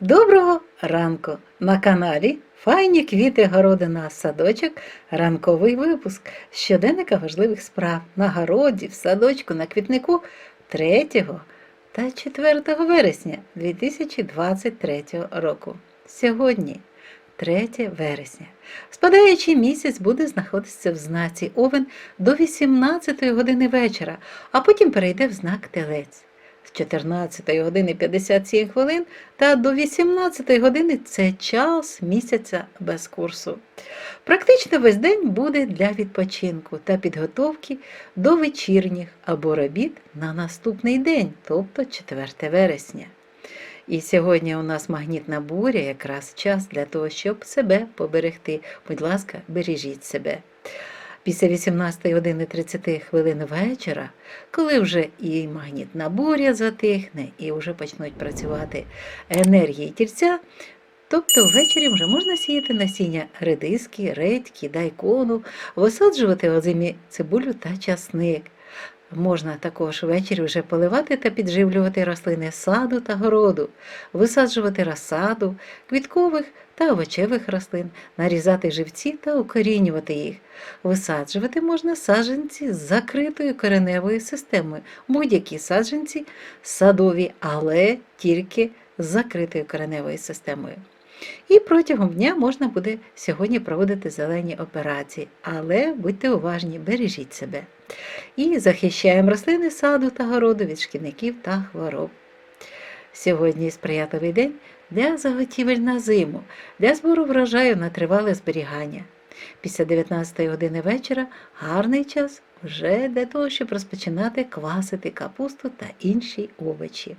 Доброго ранку! На каналі Файні квіти городина садочок. Ранковий випуск щоденника важливих справ на городі, в садочку, на квітнику 3 та 4 вересня 2023 року. Сьогодні 3 вересня. Спадаючий місяць буде знаходитися в знаці Овен до 18 години вечора, а потім перейде в знак Телець. З 14 години 57 хвилин та до 18 години це час місяця без курсу. Практично весь день буде для відпочинку та підготовки до вечірніх або робіт на наступний день, тобто 4 вересня. І сьогодні у нас магнітна буря, якраз час для того, щоб себе поберегти. Будь ласка, бережіть себе. Після 18 години 30 хвилин вечора, коли вже і магнітна буря затихне, і вже почнуть працювати енергії тільця, тобто ввечері вже можна сіяти насіння редиски, редьки, дайкону, висаджувати озимі цибулю та часник. Можна також ввечері вже поливати та підживлювати рослини саду та городу, висаджувати розсаду, квіткових та овочевих рослин, нарізати живці та укорінювати їх. Висаджувати можна саджанці з закритою кореневою системою, будь-які саджанці садові, але тільки з закритою кореневою системою. І протягом дня можна буде сьогодні проводити зелені операції, але будьте уважні, бережіть себе. І захищаємо рослини саду та городу від шкідників та хвороб. Сьогодні сприятливий день для заготівель на зиму, для збору врожаю на тривале зберігання. Після 19 години вечора гарний час вже для того, щоб розпочинати квасити капусту та інші овочі.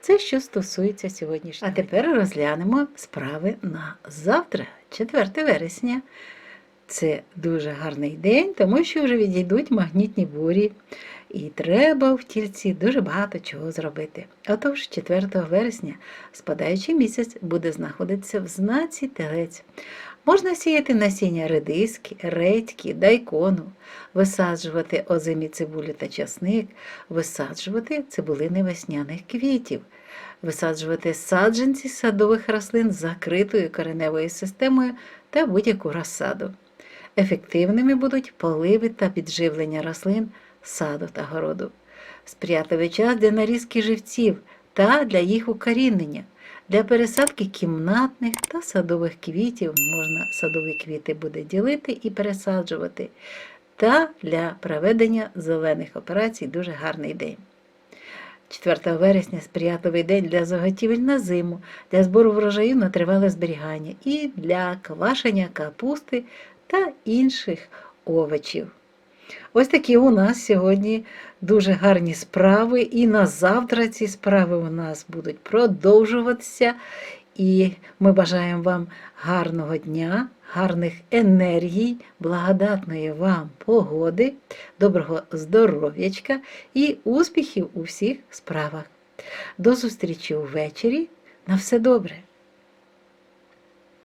Це що стосується сьогоднішнього. А тепер розглянемо справи на завтра, 4 вересня. Це дуже гарний день, тому що вже відійдуть магнітні бурі, і треба в тільці дуже багато чого зробити. Отож, 4 вересня спадаючий місяць буде знаходитися в знаці телець. Можна сіяти насіння редиски, редьки, дайкону, висаджувати озимі цибулю та часник, висаджувати цибулини весняних квітів, висаджувати саджанці садових рослин з закритою кореневою системою та будь-яку розсаду. Ефективними будуть поливи та підживлення рослин саду та городу. Сприятливий час для нарізки живців та для їх укорінення. Для пересадки кімнатних та садових квітів можна садові квіти буде ділити і пересаджувати. Та для проведення зелених операцій дуже гарний день. 4 вересня сприятливий день для заготівель на зиму, для збору врожаю на тривале зберігання і для квашення капусти та інших овочів. Ось такі у нас сьогодні дуже гарні справи, і на завтра ці справи у нас будуть продовжуватися. І ми бажаємо вам гарного дня, гарних енергій, благодатної вам погоди, доброго здоров'ячка і успіхів у всіх справах. До зустрічі увечері. На все добре!